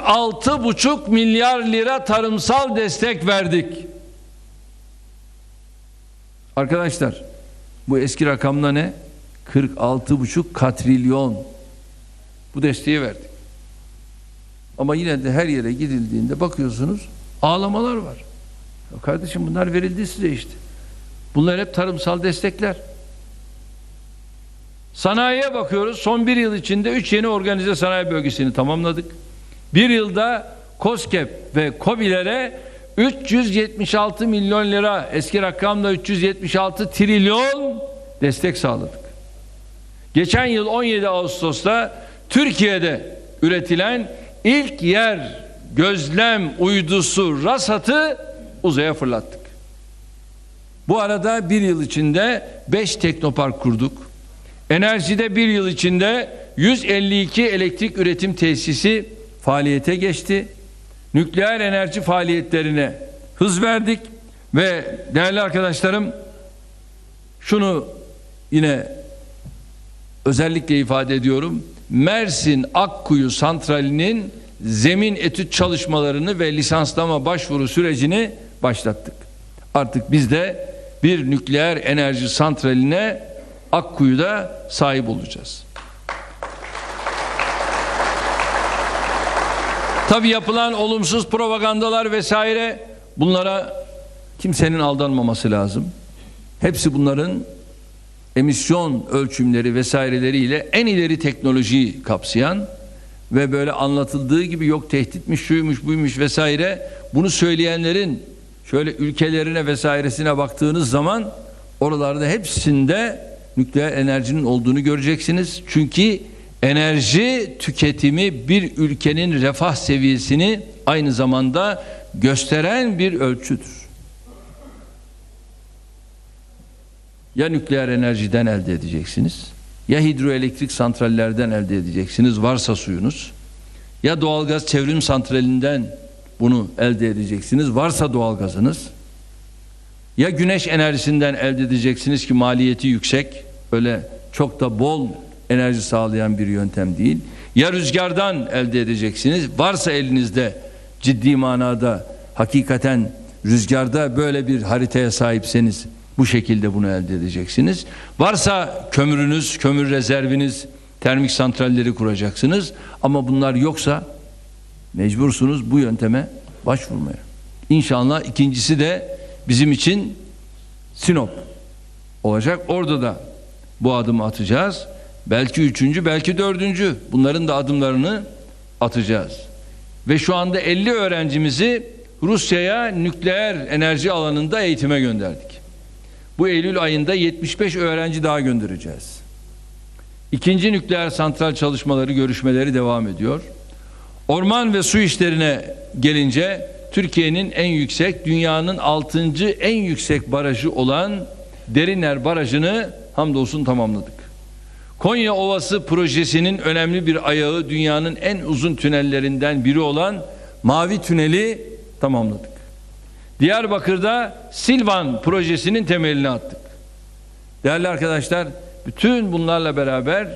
46,5 milyar lira tarımsal destek verdik. Arkadaşlar bu eski rakamda ne? 46,5 katrilyon. Bu desteği verdik. Ama yine de her yere gidildiğinde bakıyorsunuz ağlamalar var. Ya kardeşim bunlar verildi size işte. Bunlar hep tarımsal destekler. Sanayiye bakıyoruz. Son bir yıl içinde üç yeni organize sanayi bölgesini tamamladık. Bir yılda COSGAP ve COBİ'lere 376 milyon lira eski rakamla 376 trilyon destek sağladık. Geçen yıl 17 Ağustos'ta Türkiye'de üretilen ilk yer gözlem uydusu RASAT'ı uzaya fırlattık. Bu arada bir yıl içinde 5 teknopark kurduk. Enerjide bir yıl içinde 152 elektrik üretim tesisi faaliyete geçti. Nükleer enerji faaliyetlerine hız verdik ve değerli arkadaşlarım şunu yine özellikle ifade ediyorum. Mersin Akkuyu Santrali'nin zemin etüt çalışmalarını ve lisanslama başvuru sürecini başlattık. Artık biz de bir nükleer enerji santraline Akkuyu'da sahip olacağız. Tabi yapılan olumsuz propagandalar vesaire bunlara kimsenin aldanmaması lazım. Hepsi bunların emisyon ölçümleri vesaireleriyle en ileri teknolojiyi kapsayan ve böyle anlatıldığı gibi yok tehditmiş şuymuş buymuş vesaire bunu söyleyenlerin şöyle ülkelerine vesairesine baktığınız zaman oralarda hepsinde nükleer enerjinin olduğunu göreceksiniz. Çünkü enerji tüketimi bir ülkenin refah seviyesini aynı zamanda gösteren bir ölçüdür. Ya nükleer enerjiden elde edeceksiniz, ya hidroelektrik santrallerden elde edeceksiniz varsa suyunuz, ya doğalgaz çevrim santralinden bunu elde edeceksiniz varsa doğalgazınız, ya güneş enerjisinden elde edeceksiniz ki maliyeti yüksek, öyle çok da bol enerji sağlayan bir yöntem değil. Ya rüzgardan elde edeceksiniz. Varsa elinizde ciddi manada hakikaten rüzgarda böyle bir haritaya sahipseniz bu şekilde bunu elde edeceksiniz. Varsa kömürünüz, kömür rezerviniz, termik santralleri kuracaksınız. Ama bunlar yoksa mecbursunuz bu yönteme başvurmaya. İnşallah ikincisi de bizim için Sinop olacak. Orada da bu adımı atacağız. Belki üçüncü, belki dördüncü. Bunların da adımlarını atacağız. Ve şu anda 50 öğrencimizi Rusya'ya nükleer enerji alanında eğitime gönderdik. Bu Eylül ayında 75 öğrenci daha göndereceğiz. İkinci nükleer santral çalışmaları, görüşmeleri devam ediyor. Orman ve su işlerine gelince Türkiye'nin en yüksek, dünyanın altıncı en yüksek barajı olan Deriner Barajı'nı hamdolsun tamamladık. Konya Ovası projesinin önemli bir ayağı dünyanın en uzun tünellerinden biri olan Mavi Tüneli tamamladık. Diyarbakır'da Silvan projesinin temelini attık. Değerli arkadaşlar, bütün bunlarla beraber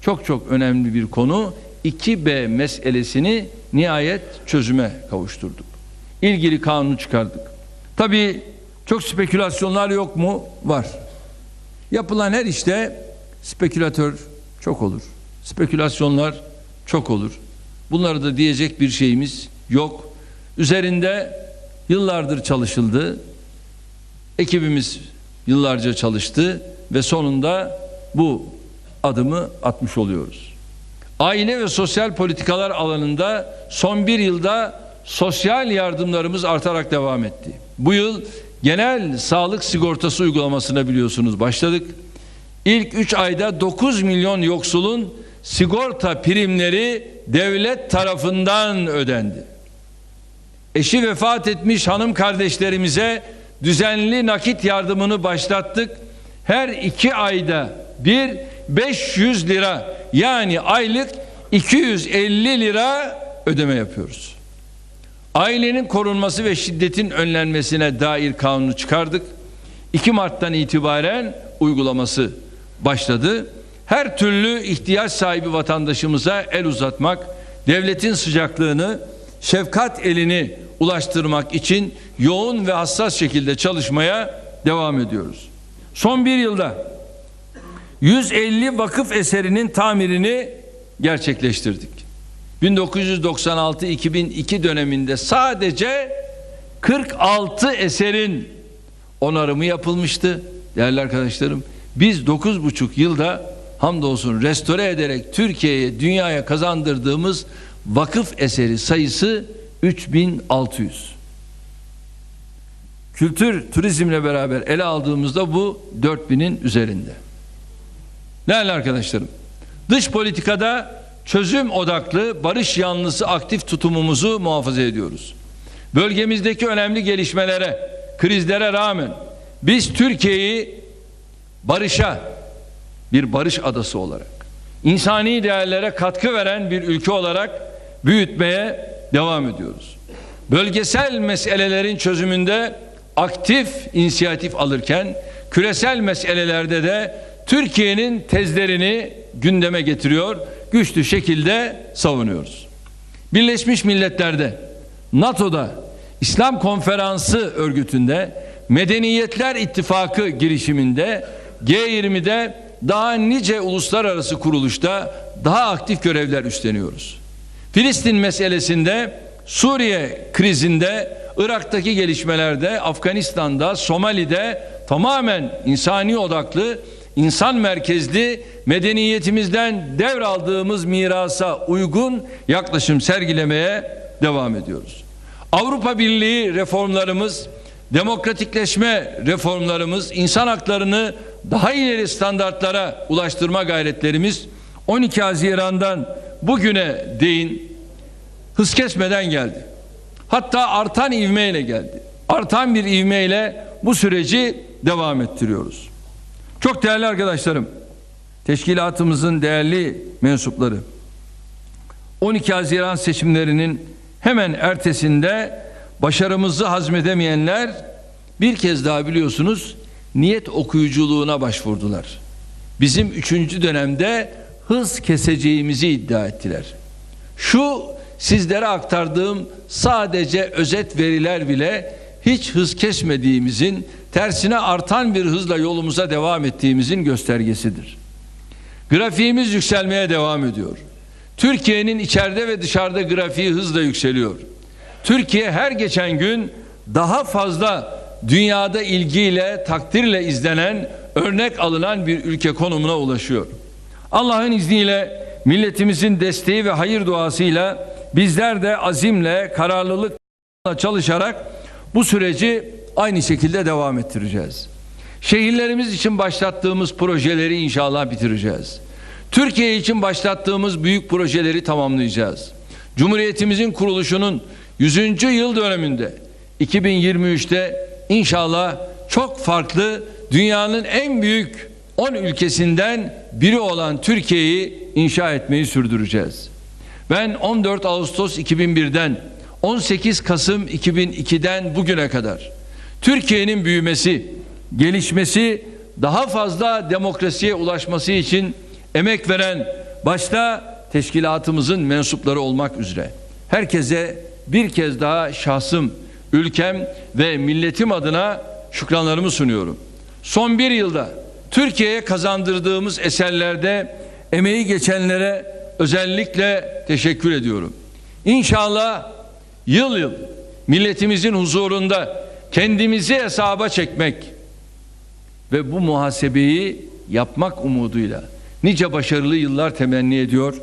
çok çok önemli bir konu 2B meselesini nihayet çözüme kavuşturduk. İlgili kanunu çıkardık. Tabii çok spekülasyonlar yok mu? Var. Yapılan her işte spekülatör çok olur. Spekülasyonlar çok olur. Bunları da diyecek bir şeyimiz yok. Üzerinde yıllardır çalışıldı. Ekibimiz yıllarca çalıştı ve sonunda bu adımı atmış oluyoruz. Aile ve sosyal politikalar alanında son bir yılda sosyal yardımlarımız artarak devam etti. Bu yıl genel sağlık sigortası uygulamasına biliyorsunuz başladık. İlk 3 ayda 9 milyon yoksulun sigorta primleri devlet tarafından ödendi. Eşi vefat etmiş hanım kardeşlerimize düzenli nakit yardımını başlattık. Her iki ayda bir 500 lira yani aylık 250 lira ödeme yapıyoruz. Ailenin korunması ve şiddetin önlenmesine dair kanunu çıkardık. 2 Mart'tan itibaren uygulaması başladı. Her türlü ihtiyaç sahibi vatandaşımıza el uzatmak, devletin sıcaklığını, şefkat elini ulaştırmak için yoğun ve hassas şekilde çalışmaya devam ediyoruz. Son bir yılda 150 vakıf eserinin tamirini gerçekleştirdik. 1996-2002 döneminde sadece 46 eserin onarımı yapılmıştı değerli arkadaşlarım. Biz 9,5 yılda hamdolsun restore ederek Türkiye'ye dünyaya kazandırdığımız vakıf eseri sayısı 3600. Kültür turizmle beraber ele aldığımızda bu 4000'in üzerinde. Değerli arkadaşlarım, dış politikada çözüm odaklı, barış yanlısı aktif tutumumuzu muhafaza ediyoruz. Bölgemizdeki önemli gelişmelere, krizlere rağmen biz Türkiye'yi barışa, bir barış adası olarak, insani değerlere katkı veren bir ülke olarak büyütmeye devam ediyoruz. Bölgesel meselelerin çözümünde aktif inisiyatif alırken küresel meselelerde de Türkiye'nin tezlerini gündeme getiriyor, güçlü şekilde savunuyoruz. Birleşmiş Milletler'de, NATO'da, İslam Konferansı örgütünde, Medeniyetler İttifakı girişiminde, G20'de daha nice uluslararası kuruluşta daha aktif görevler üstleniyoruz. Filistin meselesinde, Suriye krizinde, Irak'taki gelişmelerde, Afganistan'da, Somali'de tamamen insani odaklı, insan merkezli medeniyetimizden devraldığımız mirasa uygun yaklaşım sergilemeye devam ediyoruz. Avrupa Birliği reformlarımız, demokratikleşme reformlarımız, insan haklarını daha ileri standartlara ulaştırma gayretlerimiz 12 Haziran'dan bugüne değin hız kesmeden geldi. Hatta artan ivmeyle geldi. Artan bir ivmeyle bu süreci devam ettiriyoruz. Çok değerli arkadaşlarım, teşkilatımızın değerli mensupları, 12 Haziran seçimlerinin hemen ertesinde başarımızı hazmedemeyenler bir kez daha biliyorsunuz niyet okuyuculuğuna başvurdular. Bizim üçüncü dönemde hız keseceğimizi iddia ettiler. Şu sizlere aktardığım sadece özet veriler bile hiç hız kesmediğimizin, tersine artan bir hızla yolumuza devam ettiğimizin göstergesidir. Grafiğimiz yükselmeye devam ediyor. Türkiye'nin içeride ve dışarıda grafiği hızla yükseliyor. Türkiye her geçen gün daha fazla dünyada ilgiyle, takdirle izlenen, örnek alınan bir ülke konumuna ulaşıyor. Allah'ın izniyle milletimizin desteği ve hayır duasıyla bizler de azimle, kararlılıkla çalışarak bu süreci aynı şekilde devam ettireceğiz. Şehirlerimiz için başlattığımız projeleri inşallah bitireceğiz. Türkiye için başlattığımız büyük projeleri tamamlayacağız. Cumhuriyetimizin kuruluşunun 100. yıl döneminde 2023'te inşallah çok farklı dünyanın en büyük 10 ülkesinden biri olan Türkiye'yi inşa etmeyi sürdüreceğiz. Ben 14 Ağustos 2001'den 18 Kasım 2002'den bugüne kadar Türkiye'nin büyümesi, gelişmesi, daha fazla demokrasiye ulaşması için emek veren başta teşkilatımızın mensupları olmak üzere herkese bir kez daha şahsım, ülkem ve milletim adına şükranlarımı sunuyorum. Son bir yılda Türkiye'ye kazandırdığımız eserlerde emeği geçenlere özellikle teşekkür ediyorum. İnşallah yıl yıl milletimizin huzurunda kendimizi hesaba çekmek ve bu muhasebeyi yapmak umuduyla nice başarılı yıllar temenni ediyor.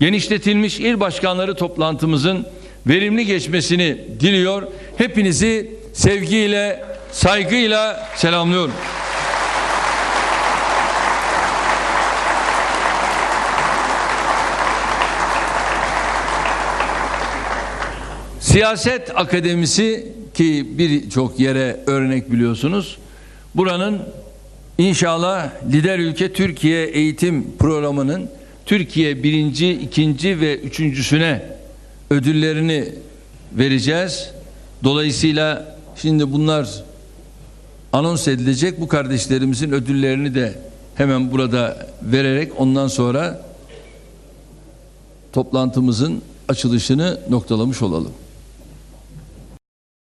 Genişletilmiş il başkanları toplantımızın verimli geçmesini diliyor. Hepinizi sevgiyle, saygıyla selamlıyorum. Siyaset Akademisi ki birçok yere örnek biliyorsunuz. Buranın inşallah lider ülke Türkiye eğitim programının Türkiye birinci, ikinci ve üçüncüsüne ödüllerini vereceğiz. Dolayısıyla şimdi bunlar anons edilecek. Bu kardeşlerimizin ödüllerini de hemen burada vererek ondan sonra toplantımızın açılışını noktalamış olalım.